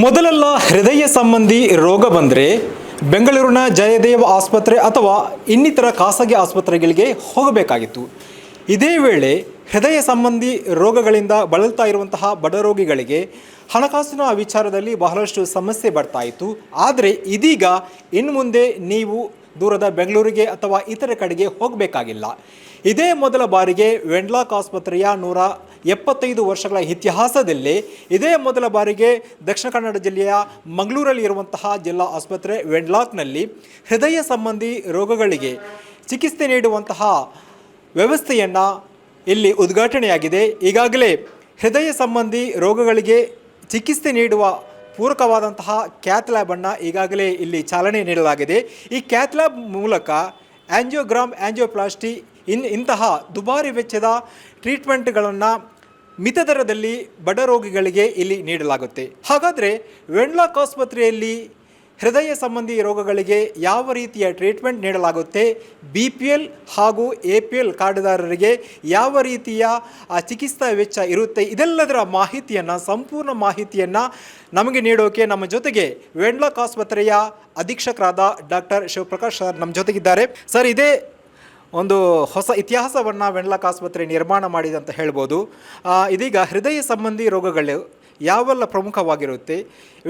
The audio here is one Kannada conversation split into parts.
ಮೊದಲೆಲ್ಲ ಹೃದಯ ಸಂಬಂಧಿ ರೋಗ ಬಂದರೆ ಬೆಂಗಳೂರಿನ ಜಯದೇವ ಆಸ್ಪತ್ರೆ ಅಥವಾ ಇನ್ನಿತರ ಖಾಸಗಿ ಆಸ್ಪತ್ರೆಗಳಿಗೆ ಹೋಗಬೇಕಾಗಿತ್ತು. ಇದೇ ವೇಳೆ ಹೃದಯ ಸಂಬಂಧಿ ರೋಗಗಳಿಂದ ಬಳಲ್ತಾ ಇರುವಂತಹ ಬಡರೋಗಿಗಳಿಗೆ ಹಣಕಾಸಿನ ವಿಚಾರದಲ್ಲಿ ಬಹಳಷ್ಟು ಸಮಸ್ಯೆ ಬರ್ತಾ ಇತ್ತು. ಆದರೆ ಇದೀಗ ಇನ್ನು ಮುಂದೆ ನೀವು ದೂರದ ಬೆಂಗಳೂರಿಗೆ ಅಥವಾ ಇತರ ಕಡೆಗೆ ಹೋಗಬೇಕಾಗಿಲ್ಲ. ಇದೇ ಮೊದಲ ಬಾರಿಗೆ ವೆಂಡ್ಲಾಕ್ ಆಸ್ಪತ್ರೆಯ ನೂರ ಎಪ್ಪತ್ತೈದು ವರ್ಷಗಳ ಇತಿಹಾಸದಲ್ಲಿ ಇದೇ ಮೊದಲ ಬಾರಿಗೆ ದಕ್ಷಿಣ ಕನ್ನಡ ಜಿಲ್ಲೆಯ ಮಂಗಳೂರಲ್ಲಿ ಇರುವಂತಹ ಜಿಲ್ಲಾ ಆಸ್ಪತ್ರೆ ವೆಂಡ್ಲಾಕ್ನಲ್ಲಿ ಹೃದಯ ಸಂಬಂಧಿ ರೋಗಗಳಿಗೆ ಚಿಕಿತ್ಸೆ ನೀಡುವಂತಹ ವ್ಯವಸ್ಥೆಯನ್ನು ಇಲ್ಲಿ ಉದ್ಘಾಟನೆಯಾಗಿದೆ. ಈಗಾಗಲೇ ಹೃದಯ ಸಂಬಂಧಿ ರೋಗಗಳಿಗೆ ಚಿಕಿತ್ಸೆ ನೀಡುವ ಪೂರಕವಾದಂತಹ ಕ್ಯಾತ್ ಲ್ಯಾಬನ್ನು ಈಗಾಗಲೇ ಇಲ್ಲಿ ಚಾಲನೆ ನೀಡಲಾಗಿದೆ. ಈ ಕ್ಯಾತ್ ಲ್ಯಾಬ್ ಮೂಲಕ ಆ್ಯಂಜಿಯೋಗ್ರಾಮ್ ಆ್ಯಂಜಿಯೋಪ್ಲಾಸ್ಟಿ ಇನ್ ಇಂತಹ ದುಬಾರಿ ವೆಚ್ಚದ ಟ್ರೀಟ್ಮೆಂಟ್ಗಳನ್ನು ಮಿತ ದರದಲ್ಲಿ ಬಡ ರೋಗಿಗಳಿಗೆ ಇಲ್ಲಿ ನೀಡಲಾಗುತ್ತೆ. ಹಾಗಾದರೆ ವೆನ್ಲಾಕ್ ಆಸ್ಪತ್ರೆಯಲ್ಲಿ ಹೃದಯ ಸಂಬಂಧಿ ರೋಗಗಳಿಗೆ ಯಾವ ರೀತಿಯ ಟ್ರೀಟ್ಮೆಂಟ್ ನೀಡಲಾಗುತ್ತೆ? ಬಿ ಪಿ ಎಲ್ ಹಾಗೂ ಎ ಪಿ ಎಲ್ ಕಾರ್ಡ್ದಾರರಿಗೆ ಯಾವ ರೀತಿಯ ಚಿಕಿತ್ಸಾ ವೆಚ್ಚ ಇರುತ್ತೆ? ಇದೆಲ್ಲದರ ಮಾಹಿತಿಯನ್ನು, ಸಂಪೂರ್ಣ ಮಾಹಿತಿಯನ್ನು ನಮಗೆ ನೀಡೋಕೆ ನಮ್ಮ ಜೊತೆಗೆ ವೆಂಡ್ಲಾಕ್ ಆಸ್ಪತ್ರೆಯ ಅಧೀಕ್ಷಕರಾದ ಡಾಕ್ಟರ್ ಶಿವಪ್ರಕಾಶ್ ಸರ್ ನಮ್ಮ ಜೊತೆಗಿದ್ದಾರೆ. ಸರ್, ಇದೇ ಒಂದು ಹೊಸ ಇತಿಹಾಸವನ್ನು ವೆನ್ಲಾಕ್ ಆಸ್ಪತ್ರೆ ನಿರ್ಮಾಣ ಮಾಡಿದೆ ಅಂತ ಹೇಳ್ಬೋದು. ಇದೀಗ ಹೃದಯ ಸಂಬಂಧಿ ರೋಗಗಳು ಯಾವೆಲ್ಲ ಪ್ರಮುಖವಾಗಿರುತ್ತೆ?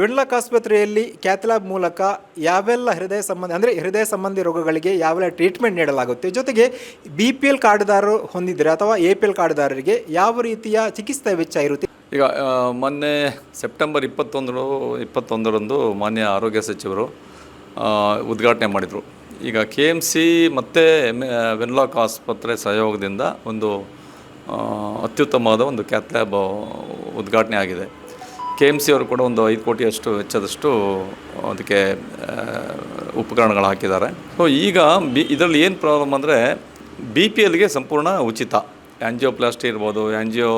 ವೆನ್ಲಾಕ್ ಆಸ್ಪತ್ರೆಯಲ್ಲಿ ಕ್ಯಾಥ್ಲ್ಯಾಬ್ ಮೂಲಕ ಯಾವೆಲ್ಲ ಹೃದಯ ಸಂಬಂಧಿ, ಅಂದರೆ ಹೃದಯ ಸಂಬಂಧಿ ರೋಗಗಳಿಗೆ ಯಾವೆಲ್ಲ ಟ್ರೀಟ್ಮೆಂಟ್ ನೀಡಲಾಗುತ್ತೆ? ಜೊತೆಗೆ ಬಿ ಪಿ ಎಲ್ ಕಾರ್ಡ್ದಾರರು ಹೊಂದಿದ್ರೆ ಅಥವಾ ಎ ಪಿ ಎಲ್ ಕಾರ್ಡ್ದಾರರಿಗೆ ಯಾವ ರೀತಿಯ ಚಿಕಿತ್ಸೆ ವೆಚ್ಚ ಇರುತ್ತೆ? ಈಗ ಮೊನ್ನೆ ಸೆಪ್ಟೆಂಬರ್ ಇಪ್ಪತ್ತೊಂದು, ಇಪ್ಪತ್ತೊಂದರಂದು ಮಾನ್ಯ ಆರೋಗ್ಯ ಸಚಿವರು ಉದ್ಘಾಟನೆ ಮಾಡಿದರು. ಈಗ ಕೆ ಎಂ ಸಿ ಮತ್ತು ವೆನ್ಲಾಕ್ ಆಸ್ಪತ್ರೆ ಸಹಯೋಗದಿಂದ ಒಂದು ಅತ್ಯುತ್ತಮವಾದ ಒಂದು ಕ್ಯಾತ್ ಲ್ಯಾಬ್ ಉದ್ಘಾಟನೆ ಆಗಿದೆ. ಕೆ ಎಂ ಸಿ ಅವರು ಕೂಡ ಒಂದು ಐದು ಕೋಟಿಯಷ್ಟು ವೆಚ್ಚದಷ್ಟು ಅದಕ್ಕೆ ಉಪಕರಣಗಳು ಹಾಕಿದ್ದಾರೆ. ಸೊ ಈಗ ಬಿ, ಇದರಲ್ಲಿ ಏನು ಪ್ರಾಬ್ಲಮ್ ಅಂದರೆ ಬಿ ಪಿ ಎಲ್ಗೆ ಸಂಪೂರ್ಣ ಉಚಿತ. ಆ್ಯಂಜಿಯೋಪ್ಲಾಸ್ಟಿ ಇರ್ಬೋದು ಆ್ಯಂಜಿಯೋ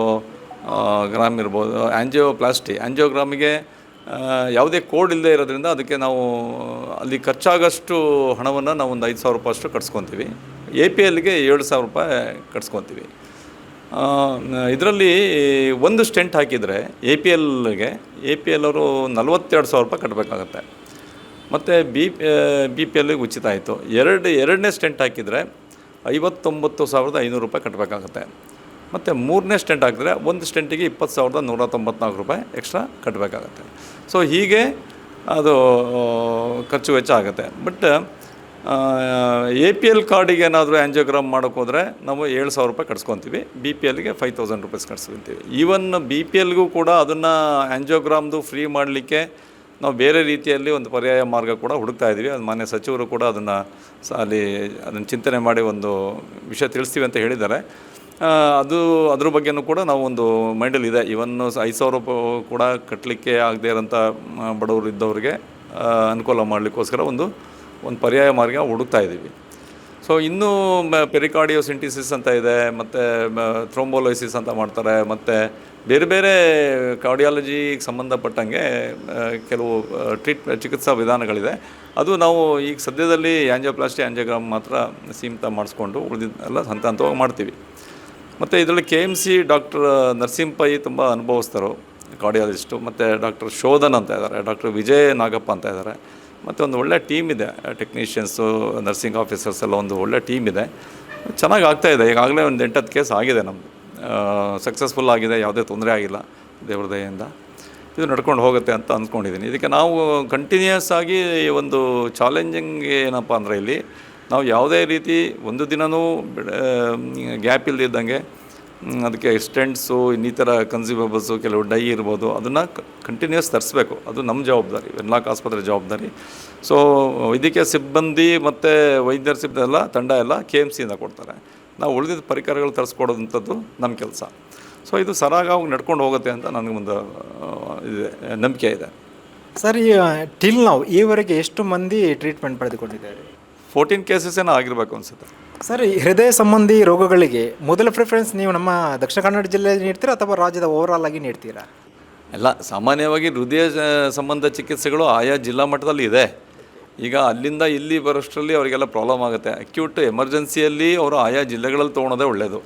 ಗ್ರಾಮ್ ಇರ್ಬೋದು ಆ್ಯಂಜಿಯೋಪ್ಲಾಸ್ಟಿ ಆ್ಯಂಜಿಯೋಗ್ರಾಮಿಗೆ ಯಾವುದೇ ಕೋಡ್ ಇಲ್ಲದೆ ಇರೋದ್ರಿಂದ ಅದಕ್ಕೆ ನಾವು, ಅಲ್ಲಿ ಖರ್ಚಾಗಷ್ಟು ಹಣವನ್ನು ನಾವು ಒಂದು ಐದು ಸಾವಿರ ರೂಪಾಯಿ ಅಷ್ಟು ಕಟ್ಸ್ಕೊತೀವಿ. ಎ ಪಿ ಎಲ್ಗೆ ಏಳು ಸಾವಿರ ರೂಪಾಯಿ ಕಟ್ಸ್ಕೊತೀವಿ. ಇದರಲ್ಲಿ ಒಂದು ಸ್ಟೆಂಟ್ ಹಾಕಿದರೆ ಎ ಪಿ ಎಲ್ಗೆ, ಎ ಪಿ ಎಲ್ ಅವರು ನಲ್ವತ್ತೆರಡು ಸಾವಿರ ರೂಪಾಯಿ ಕಟ್ಟಬೇಕಾಗತ್ತೆ ಮತ್ತು ಬಿ ಬಿ ಪಿ ಎಲ್ಗೆ ಉಚಿತ ಆಯಿತು. ಎರಡು, ಎರಡನೇ ಸ್ಟೆಂಟ್ ಹಾಕಿದರೆ ಐವತ್ತೊಂಬತ್ತು ಸಾವಿರದ ಐನೂರು ರೂಪಾಯಿ ಕಟ್ಟಬೇಕಾಗತ್ತೆ ಮತ್ತು ಮೂರನೇ ಸ್ಟೆಂಟ್ ಹಾಕಿದ್ರೆ ಒಂದು ಸ್ಟೆಂಟಿಗೆ ಇಪ್ಪತ್ತು ಸಾವಿರದ ನೂರ ತೊಂಬತ್ನಾಲ್ಕು ರೂಪಾಯಿ ಎಕ್ಸ್ಟ್ರಾ ಕಟ್ಟಬೇಕಾಗತ್ತೆ ಸೊ ಹೀಗೆ ಅದು ಖರ್ಚು ವೆಚ್ಚ ಆಗುತ್ತೆ. ಬಟ್ ಎ ಪಿ ಎಲ್ ಕಾರ್ಡಿಗೆ ಏನಾದರೂ ಆ್ಯಂಜಿಯೋಗ್ರಾಮ್ ಮಾಡೋಕೆ ಹೋದರೆ ನಾವು ಏಳು ಸಾವಿರ ರೂಪಾಯಿ ಕಟ್ಸ್ಕೊತೀವಿ. ಬಿ ಪಿ ಎಲ್ಗೆ ಫೈವ್ ತೌಸಂಡ್ ರುಪೀಸ್ ಕಟ್ಸ್ಕೊತೀವಿ. ಈವನ್ ಬಿ ಪಿ ಎಲ್ಗೂ ಕೂಡ ಅದನ್ನು ಆ್ಯಂಜಿಯೋಗ್ರಾಮ್ದು ಫ್ರೀ ಮಾಡಲಿಕ್ಕೆ ನಾವು ಬೇರೆ ರೀತಿಯಲ್ಲಿ ಒಂದು ಪರ್ಯಾಯ ಮಾರ್ಗ ಕೂಡ ಹುಡುಕ್ತಾ ಇದ್ದೀವಿ ಅದು ಮಾನ್ಯ ಸಚಿವರು ಕೂಡ ಅದನ್ನು ಅಲ್ಲಿ ಅದನ್ನು ಚಿಂತನೆ ಮಾಡಿ ಒಂದು ವಿಷಯ ತಿಳಿಸ್ತೀವಿ ಅಂತ ಹೇಳಿದ್ದಾರೆ. ಅದು ಅದ್ರ ಬಗ್ಗೆನೂ ಕೂಡ ನಾವು ಒಂದು ಮೈಂಡಲ್ಲಿ ಇದೆ. ಇವನ್ನು ಐದು ಸಾವಿರ ರೂಪಾಯಿ ಕೂಡ ಕಟ್ಟಲಿಕ್ಕೆ ಆಗದೇ ಇರೋಂಥ ಬಡವರು ಇದ್ದವ್ರಿಗೆ ಅನುಕೂಲ ಮಾಡಲಿಕ್ಕೋಸ್ಕರ ಒಂದು ಒಂದು ಪರ್ಯಾಯ ಮಾರ್ಗ ಹುಡುಕ್ತಾ ಇದ್ದೀವಿ. ಸೊ ಇನ್ನೂ ಪೆರಿಕಾರ್ಡಿಯೋಸಿಂಟಿಸಿಸ್ ಅಂತ ಇದೆ, ಮತ್ತು ಥ್ರೋಂಬೋಲೈಸಿಸ್ ಅಂತ ಮಾಡ್ತಾರೆ, ಮತ್ತು ಬೇರೆ ಬೇರೆ ಕಾರ್ಡಿಯಾಲಜಿಗೆ ಸಂಬಂಧಪಟ್ಟಂಗೆ ಕೆಲವು ಟ್ರೀಟ್, ಚಿಕಿತ್ಸಾ ವಿಧಾನಗಳಿದೆ. ಅದು ನಾವು ಈಗ ಸದ್ಯದಲ್ಲಿ ಆ್ಯಂಜಿಯೋಪ್ಲಾಸ್ಟಿ ಆ್ಯಂಜಿಯೋಗ್ರಾಮ್ ಮಾತ್ರ ಸೀಮಿತ ಮಾಡಿಸ್ಕೊಂಡು ಉಳಿದಿದ್ದೆಲ್ಲ ಹಂತ ಹಂತವಾಗಿ ಮಾಡ್ತೀವಿ. ಮತ್ತು ಇದರಲ್ಲಿ K M C doctor Narasimhaiah ತುಂಬ ಅನುಭವಿಸ್ತರು ಕಾರ್ಡಿಯಾಲಜಿಸ್ಟು ಮತ್ತು ಡಾಕ್ಟರ್ ಶೋಧನ್ ಅಂತ ಇದ್ದಾರೆ ಡಾಕ್ಟರ್ ವಿಜಯ್ ನಾಗಪ್ಪ ಅಂತ ಇದ್ದಾರೆ ಮತ್ತು ಒಂದು ಒಳ್ಳೆ ಟೀಮ್ ಇದೆ ಟೆಕ್ನಿಷಿಯನ್ಸು ನರ್ಸಿಂಗ್ ಆಫೀಸರ್ಸ್ ಎಲ್ಲ ಒಂದು ಒಳ್ಳೆ ಟೀಮ್ ಇದೆ. ಚೆನ್ನಾಗಿ ಆಗ್ತಾ ಇದೆ, ಈಗಾಗಲೇ ಒಂದು ಎಂಟತ್ತು ಕೇಸ್ ಆಗಿದೆ ನಮ್ಮದು ಸಕ್ಸಸ್ಫುಲ್ ಆಗಿದೆ, ಯಾವುದೇ ತೊಂದರೆ ಆಗಿಲ್ಲ, ದೇವ್ರ ದಯೆಯಿಂದ. ಇದು ನಡ್ಕೊಂಡು ಹೋಗುತ್ತೆ ಅಂತ ಅಂದ್ಕೊಂಡಿದ್ದೀನಿ ಇದಕ್ಕೆ ನಾವು ಕಂಟಿನ್ಯೂಯಸ್ ಆಗಿ ಒಂದು ಚಾಲೆಂಜಿಂಗ್ ಏನಪ್ಪ ಅಂದರೆ ಇಲ್ಲಿ ನಾವು ಯಾವುದೇ ರೀತಿ ಒಂದು ದಿನವೂ ಗ್ಯಾಪ್ ಇಲ್ಲದಿದ್ದಂಗೆ ಇದ್ದಂಗೆ ಅದಕ್ಕೆ ಸ್ಟೆಂಟ್ಸು, ಇನ್ನಿತರ ಕನ್ಸ್ಯೂಮಬಲ್ಸು, ಕೆಲವು ಡೈ ಇರ್ಬೋದು, ಅದನ್ನು ಕಂಟಿನ್ಯೂಸ್ ತರಿಸ್ಬೇಕು. ಅದು ನಮ್ಮ ಜವಾಬ್ದಾರಿ ವೆನ್ಲಾಕ್ ಆಸ್ಪತ್ರೆ ಜವಾಬ್ದಾರಿ. ಸೊ ವೈದ್ಯಕೀಯ ಸಿಬ್ಬಂದಿ ಮತ್ತು ವೈದ್ಯರ ಸಿಬ್ಬಂದಿ ಎಲ್ಲ ತಂಡ ಎಲ್ಲ ಕೆ ಎಂ ಸಿಯಿಂದ ಕೊಡ್ತಾರೆ. ನಾವು ಉಳಿದಿದ್ದ ಪರಿಕರಗಳು ತರಿಸ್ಕೊಡೋದಂಥದ್ದು ನಮ್ಮ ಕೆಲಸ. ಸೊ ಇದು ಸರಾಗವಾಗಿ ನಡ್ಕೊಂಡು ಹೋಗುತ್ತೆ ಅಂತ ನನಗೆ ಒಂದು ಇದೆ, ನಂಬಿಕೆ ಇದೆ. ಸರ್, ಈ ಟಿಲ್ ನಾವು ಈವರೆಗೆ ಎಷ್ಟು ಮಂದಿ ಟ್ರೀಟ್ಮೆಂಟ್ ಪಡೆದುಕೊಂಡಿದ್ದಾರೆ? ಫೋರ್ಟೀನ್ ಕೇಸಸ್ ಏನೋ ಆಗಿರ್ಬೇಕು ಅನ್ಸುತ್ತೆ. ಸರ್ ಈ ಹೃದಯ ಸಂಬಂಧಿ ರೋಗಗಳಿಗೆ ಮೊದಲ ಪ್ರಿಫರೆನ್ಸ್ ನೀವು ನಮ್ಮ ದಕ್ಷಿಣ ಕನ್ನಡ ಜಿಲ್ಲೆಯಲ್ಲಿ ನೀಡ್ತೀರಾ ಅಥವಾ ರಾಜ್ಯದ ಓವರಾಲ್ ಆಗಿ ನೀಡ್ತೀರಾ? ಎಲ್ಲ ಸಾಮಾನ್ಯವಾಗಿ ಹೃದಯ ಸಂಬಂಧ ಚಿಕಿತ್ಸೆಗಳು ಆಯಾ ಜಿಲ್ಲಾ ಮಟ್ಟದಲ್ಲಿ ಇದೆ. ಈಗ ಅಲ್ಲಿಂದ ಇಲ್ಲಿ ಬರೋಷ್ಟರಲ್ಲಿ ಅವರಿಗೆಲ್ಲ ಪ್ರಾಬ್ಲಮ್ ಆಗುತ್ತೆ. ಅಕ್ಯೂಟ್ ಎಮರ್ಜೆನ್ಸಿಯಲ್ಲಿ ಅವರು ಆಯಾ ಜಿಲ್ಲೆಗಳಲ್ಲಿ ತೊಗೊಳೋದೇ ಒಳ್ಳೆಯದು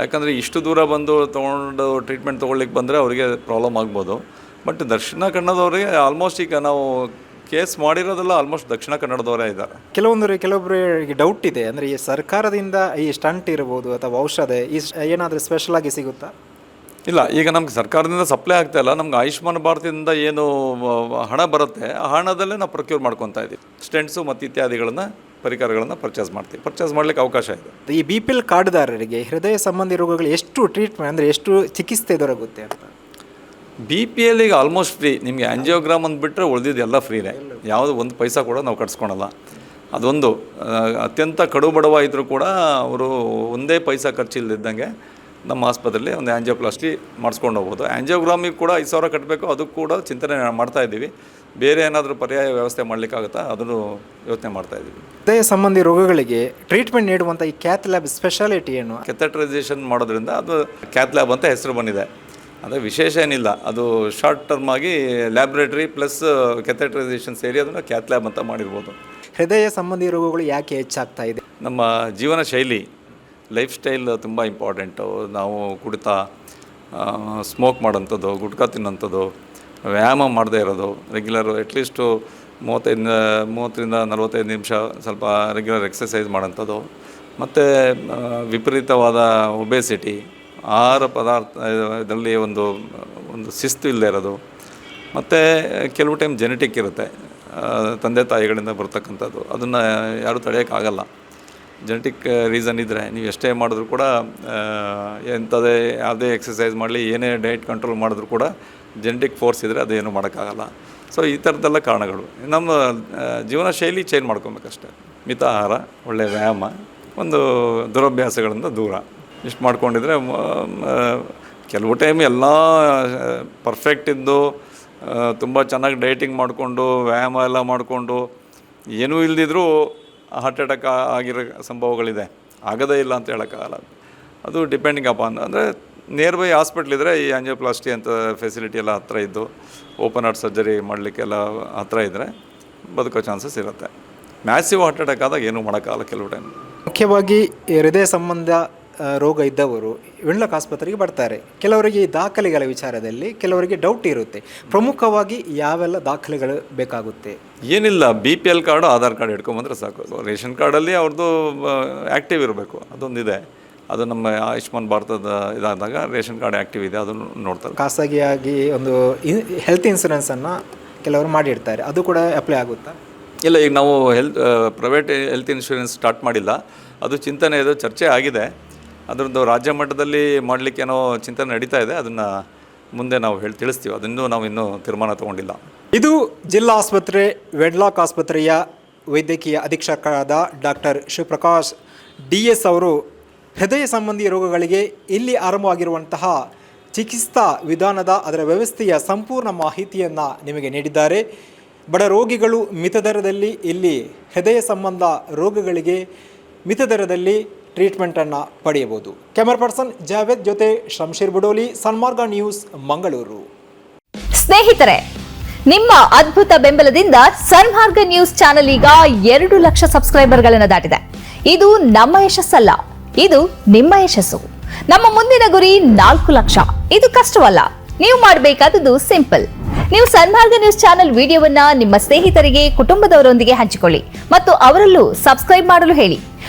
ಯಾಕಂದರೆ ಇಷ್ಟು ದೂರ ಬಂದು ತೊಗೊಂಡು ಟ್ರೀಟ್ಮೆಂಟ್ ತೊಗೊಳ್ಲಿಕ್ಕೆ ಬಂದರೆ ಅವರಿಗೆ ಪ್ರಾಬ್ಲಮ್ ಆಗ್ಬೋದು. ಬಟ್ ದಕ್ಷಿಣ ಕನ್ನಡದವ್ರಿಗೆ ಆಲ್ಮೋಸ್ಟ್ ಈಗ ನಾವು ಕೇಸ್ ಮಾಡಿರೋದೆಲ್ಲ ಆಲ್ಮೋಸ್ಟ್ ದಕ್ಷಿಣ ಕನ್ನಡದವರೇ ಇದ್ದಾರೆ. ಕೆಲವೊಂದು ಕೆಲವೊಬ್ಬರಿಗೆ ಡೌಟ್ ಇದೆ. ಅಂದರೆ ಈ ಸರ್ಕಾರದಿಂದ ಈ ಸ್ಟಂಟ್ ಇರ್ಬೋದು ಅಥವಾ ಔಷಧ ಈ ಏನಾದರೂ ಸ್ಪೆಷಲ್ ಆಗಿ ಸಿಗುತ್ತಾ? ಇಲ್ಲ ಈಗ ನಮ್ಗೆ ಸರ್ಕಾರದಿಂದ ಸಪ್ಲೈ ಆಗ್ತಾ ಇಲ್ಲ. ನಮ್ಗೆ ಆಯುಷ್ಮಾನ್ ಭಾರತದಿಂದ ಏನು ಹಣ ಬರುತ್ತೆ ಆ ಹಣದಲ್ಲೇ ನಾವು ಪ್ರೊಕ್ಯೂರ್ ಮಾಡ್ಕೊತಾ ಇದ್ದೀವಿ ಸ್ಟೆಂಟ್ಸು ಮತ್ತು ಇತ್ಯಾದಿಗಳನ್ನು ಪರಿಕರಗಳನ್ನು ಪರ್ಚೇಸ್ ಮಾಡ್ತೀವಿ. ಪರ್ಚೇಸ್ ಮಾಡಲಿಕ್ಕೆ ಅವಕಾಶ ಇದೆ. ಈ ಬಿ ಪಿ ಎಲ್ ಕಾರ್ಡ್ದಾರರಿಗೆ ಹೃದಯ ಸಂಬಂಧಿ ರೋಗಗಳು ಎಷ್ಟು ಟ್ರೀಟ್ಮೆಂಟ್ ಅಂದರೆ ಎಷ್ಟು ಚಿಕಿತ್ಸೆ ದೊರಕುತ್ತೆ ಅಂತ? ಬಿ ಪಿ ಎಲ್ಲಿಗೆ ಆಲ್ಮೋಸ್ಟ್ ಫ್ರೀ ನಿಮಗೆ ಆ್ಯಂಜಿಯೋಗ್ರಾಮ್ ಅಂದ್ಬಿಟ್ರೆ ಉಳಿದಿದ್ದು ಎಲ್ಲ ಫ್ರೀನೇ ಯಾವುದು ಒಂದು ಪೈಸಾ ಕೂಡ ನಾವು ಕಟ್ಸ್ಕೊಳಲ್ಲ. ಅದೊಂದು ಅತ್ಯಂತ ಕಡು ಬಡವ ಇದ್ದರೂ ಕೂಡ ಅವರು ಒಂದೇ ಪೈಸಾ ಖರ್ಚಿಲ್ಲದಿದ್ದಂಗೆ ನಮ್ಮ ಆಸ್ಪತ್ರೆಯಲ್ಲಿ ಒಂದು ಆ್ಯಂಜಿಯೋಪ್ಲಾಸ್ಟಿ ಮಾಡಿಸ್ಕೊಂಡು ಹೋಗ್ಬೋದು. ಆ್ಯಂಜಿಯೋಗ್ರಾಮಿಗೆ ಕೂಡ ಐದು ಸಾವಿರ ಕಟ್ಟಬೇಕು ಅದು ಕೂಡ ಚಿಂತನೆ ಮಾಡ್ತಾ ಇದ್ದೀವಿ. ಬೇರೆ ಏನಾದರೂ ಪರ್ಯಾಯ ವ್ಯವಸ್ಥೆ ಮಾಡಲಿಕ್ಕಾಗುತ್ತಾ? ಅದನ್ನು ಯೋಚನೆ ಮಾಡ್ತಾ ಇದ್ದೀವಿ. ಹೃದಯ ಸಂಬಂಧಿ ರೋಗಗಳಿಗೆ ಟ್ರೀಟ್ಮೆಂಟ್ ನೀಡುವಂಥ ಈ ಕ್ಯಾತ್ ಲ್ಯಾಬ್ ಸ್ಪೆಷಾಲಿಟಿ ಏನು? ಕೆಥೆಟ್ರೈಸೇಷನ್ ಮಾಡೋದ್ರಿಂದ ಅದು ಕ್ಯಾತ್ ಲ್ಯಾಬ್ ಅಂತ ಹೆಸರು ಬಂದಿದೆ. ಅಂದರೆ ವಿಶೇಷ ಏನಿಲ್ಲ. ಅದು ಶಾರ್ಟ್ ಟರ್ಮ್ ಆಗಿ ಲ್ಯಾಬ್ರೇಟರಿ ಪ್ಲಸ್ ಕೆಥೆಟ್ರೈಸೇಷನ್ ಸೇರಿ ಅದನ್ನು ಕ್ಯಾತ್ ಲ್ಯಾಬ್ ಅಂತ ಮಾಡಿರ್ಬೋದು. ಹೃದಯ ಸಂಬಂಧಿ ರೋಗಗಳು ಯಾಕೆ ಹೆಚ್ಚಾಗ್ತಾ ಇದೆ? ನಮ್ಮ ಜೀವನ ಶೈಲಿ ಲೈಫ್ ಸ್ಟೈಲ್ ತುಂಬ ಇಂಪಾರ್ಟೆಂಟು ನಾವು ಕುಡಿತ ಸ್ಮೋಕ್ ಮಾಡೋಂಥದ್ದು ಗುಟ್ಕಾ ತಿನ್ನೋಂಥದ್ದು ವ್ಯಾಯಾಮ ಮಾಡದೇ ಇರೋದು ರೆಗ್ಯುಲರ್ ಅಟ್ಲೀಸ್ಟು ಮೂವತ್ತೈದು ಮೂವತ್ತರಿಂದ ನಲವತ್ತೈದು ನಿಮಿಷ ಸ್ವಲ್ಪ ರೆಗ್ಯುಲರ್ ಎಕ್ಸಸೈಸ್ ಮಾಡೋಂಥದ್ದು ಮತ್ತು ವಿಪರೀತವಾದ ಒಬೇಸಿಟಿ ಆಹಾರ ಪದಾರ್ಥ, ಇದರಲ್ಲಿ ಒಂದು ಒಂದು ಶಿಸ್ತು ಇಲ್ಲದೆ ಇರೋದು. ಮತ್ತು ಕೆಲವು ಟೈಮ್ ಜೆನೆಟಿಕ್ ಇರುತ್ತೆ. ತಂದೆ ತಾಯಿಗಳಿಂದ ಬರ್ತಕ್ಕಂಥದ್ದು. ಅದನ್ನು ಯಾರೂ ತಡೆಯೋಕ್ಕಾಗಲ್ಲ. ಜೆನೆಟಿಕ್ ರೀಸನ್ ಇದ್ದರೆ ನೀವು ಎಷ್ಟೇ ಮಾಡಿದ್ರು ಕೂಡ ಎಂಥದೇ, ಯಾವುದೇ ಎಕ್ಸಸೈಸ್ ಮಾಡಲಿ, ಏನೇ ಡಯಟ್ ಕಂಟ್ರೋಲ್ ಮಾಡಿದ್ರು ಕೂಡ ಜೆನೆಟಿಕ್ ಫೋರ್ಸ್ ಇದ್ದರೆ ಅದೇನು ಮಾಡೋಕ್ಕಾಗಲ್ಲ. ಸೊ ಈ ಥರದ್ದೆಲ್ಲ ಕಾರಣಗಳು. ನಮ್ಮ ಜೀವನ ಶೈಲಿ ಚೇಂಜ್ ಮಾಡ್ಕೊಬೇಕಷ್ಟೆ. ಮಿತ ಆಹಾರ ಒಳ್ಳೆಯ ವ್ಯಾಯಾಮ, ಒಂದು ದುರಭ್ಯಾಸಗಳಿಂದ ದೂರ. ಇಷ್ಟು ಮಾಡ್ಕೊಂಡಿದ್ರೆ ಕೆಲವು ಟೈಮ್ ಎಲ್ಲ ಪರ್ಫೆಕ್ಟ್ ಇದ್ದು ತುಂಬ ಚೆನ್ನಾಗಿ ಡಯಟಿಂಗ್ ಮಾಡಿಕೊಂಡು, ವ್ಯಾಯಾಮ ಎಲ್ಲ ಮಾಡಿಕೊಂಡು, ಏನೂ ಇಲ್ಲದಿದ್ರೂ ಹಾರ್ಟ್ ಅಟ್ಯಾಕ್ ಆಗಿರೋ ಸಂಭವಗಳಿದೆ. ಆಗೋದೇ ಇಲ್ಲ ಅಂತ ಹೇಳೋಕ್ಕಾಗಲ್ಲ. ಅದು ಡಿಪೆಂಡಿಂಗ್ ಅಪಾನ್ ಅಂದರೆ ನಿಯರ್ ಬೈ ಹಾಸ್ಪಿಟ್ಲ್ ಇದ್ದರೆ ಈ ಆಂಜಿಯೋಪ್ಲಾಸ್ಟಿ ಅಂತ ಫೆಸಿಲಿಟಿ ಎಲ್ಲ ಹತ್ತಿರ ಇದ್ದು ಓಪನ್ ಹಾರ್ಟ್ ಸರ್ಜರಿ ಮಾಡಲಿಕ್ಕೆಲ್ಲ ಹತ್ತಿರ ಇದ್ದರೆ ಬದುಕೋ ಚಾನ್ಸಸ್ ಇರುತ್ತೆ. ಮ್ಯಾಸಿವ್ ಹಾರ್ಟ್ ಅಟ್ಯಾಕ್ ಆದಾಗ ಏನೂ ಮಾಡೋಕ್ಕಾಗಲ್ಲ ಕೆಲವು ಟೈಮ್ ಮುಖ್ಯವಾಗಿ ಹೃದಯ ಸಂಬಂಧ ರೋಗ ಇದ್ದವರು ವೆಣ್ಲಕ್ ಆಸ್ಪತ್ರೆಗೆ ಬರ್ತಾರೆ. ಕೆಲವರಿಗೆ ಈ ದಾಖಲೆಗಳ ವಿಚಾರದಲ್ಲಿ ಕೆಲವರಿಗೆ ಡೌಟ್ ಇರುತ್ತೆ. ಪ್ರಮುಖವಾಗಿ ಯಾವೆಲ್ಲ ದಾಖಲೆಗಳು ಬೇಕಾಗುತ್ತೆ? ಏನಿಲ್ಲ B P L card Aadhaar card ಹಿಡ್ಕೊಂಬಂದ್ರೆ ಸಾಕು. ರೇಷನ್ ಕಾರ್ಡಲ್ಲಿ ಅವ್ರದ್ದು ಆ್ಯಕ್ಟಿವ್ ಇರಬೇಕು. ಅದೊಂದಿದೆ. ಅದು ನಮ್ಮ ಆಯುಷ್ಮಾನ್ ಭಾರತದ ಇದಾದಾಗ ರೇಷನ್ ಕಾರ್ಡ್ ಆ್ಯಕ್ಟಿವ್ ಇದೆ ಅದನ್ನು ನೋಡ್ತಾರೆ. ಖಾಸಗಿಯಾಗಿ ಒಂದು ಹೆಲ್ತ್ ಇನ್ಸೂರೆನ್ಸನ್ನು ಕೆಲವರು ಮಾಡಿರ್ತಾರೆ. ಅದು ಕೂಡ ಅಪ್ಲೈ ಆಗುತ್ತಾ? ಇಲ್ಲ ಈಗ ನಾವು health private health insurance start ಮಾಡಿಲ್ಲ. ಅದು ಚಿಂತನೆ ಇದು ಚರ್ಚೆ ಆಗಿದೆ. ಅದರದ್ದು ರಾಜ್ಯ ಮಟ್ಟದಲ್ಲಿ ಮಾಡಲಿಕ್ಕೆ ಏನೋ ಚಿಂತನೆ ನಡೀತಾ ಇದೆ, ಅದನ್ನು ಮುಂದೆ ನಾವು ಹೇಳಿ, ತಿಳಿಸ್ತೀವಿ. ಅದನ್ನು ನಾವು ಇನ್ನೂ ತೀರ್ಮಾನ ತಗೊಂಡಿಲ್ಲ. ಇದು ಜಿಲ್ಲಾ ಆಸ್ಪತ್ರೆ, ವೆಡ್ಲಾಕ್ ಆಸ್ಪತ್ರೆಯ ವೈದ್ಯಕೀಯ ಅಧೀಕ್ಷಕರಾದ ಡಾಕ್ಟರ್ ಶಿವಪ್ರಕಾಶ್. ಡಿ ಎಸ್ ಅವರು ಹೃದಯ ಸಂಬಂಧಿ ರೋಗಗಳಿಗೆ ಇಲ್ಲಿ ಆರಂಭವಾಗಿರುವಂತಹ ಚಿಕಿತ್ಸಾ ವಿಧಾನದ ಅದರ ವ್ಯವಸ್ಥೆಯ ಸಂಪೂರ್ಣ ಮಾಹಿತಿಯನ್ನು ನಿಮಗೆ ನೀಡಿದ್ದಾರೆ. ಬಡ ರೋಗಿಗಳು ಮಿತದರದಲ್ಲಿ ಇಲ್ಲಿ ಹೃದಯ ಸಂಬಂಧ ರೋಗಗಳಿಗೆ ಮಿತದರದಲ್ಲಿ ಟ್ರೀಟ್ಮೆಂಟನ್ನು ಪಡೆಯಬಹುದು. ಕ್ಯಾಮರಾ ಪರ್ಸನ್ ಜಾವೇದ್ ಜೊತೆ ಶಂಶೀರ್ ಬುಡೋಲಿ ಸನ್ಮಾರ್ಗ ನ್ಯೂಸ್ ಮಂಗಳೂರು ಸ್ನೇಹಿತರೆ, ನಿಮ್ಮ ಅದ್ಭುತ ಬೆಂಬಲದಿಂದ ಸನ್ಮಾರ್ಗ ನ್ಯೂಸ್ ಚಾನೆಲ್ ಈಗ ಎರಡು ಲಕ್ಷ ಸಬ್ಸ್ಕ್ರೈಬರ್ಗಳನ್ನು ದಾಟಿದೆ. ಇದು ನಮ್ಮ ಯಶಸ್ಸಲ್ಲ, ಇದು ನಿಮ್ಮ ಯಶಸ್ಸು. ನಮ್ಮ ಮುಂದಿನ ಗುರಿ ನಾಲ್ಕು ಲಕ್ಷ. ಇದು ಕಷ್ಟವಲ್ಲ, ನೀವು ಮಾಡಬೇಕಾದದ್ದು ಸಿಂಪಲ್. ನೀವು ಸನ್ಮಾರ್ಗ ನ್ಯೂಸ್ ಚಾನೆಲ್ ವಿಡಿಯೋವನ್ನ ನಿಮ್ಮ ಸ್ನೇಹಿತರಿಗೆ, ಕುಟುಂಬದವರೊಂದಿಗೆ ಹಂಚಿಕೊಳ್ಳಿ ಮತ್ತು ಅವರಲ್ಲೂ ಸಬ್ಸ್ಕ್ರೈಬ್ ಮಾಡಲು ಹೇಳಿ.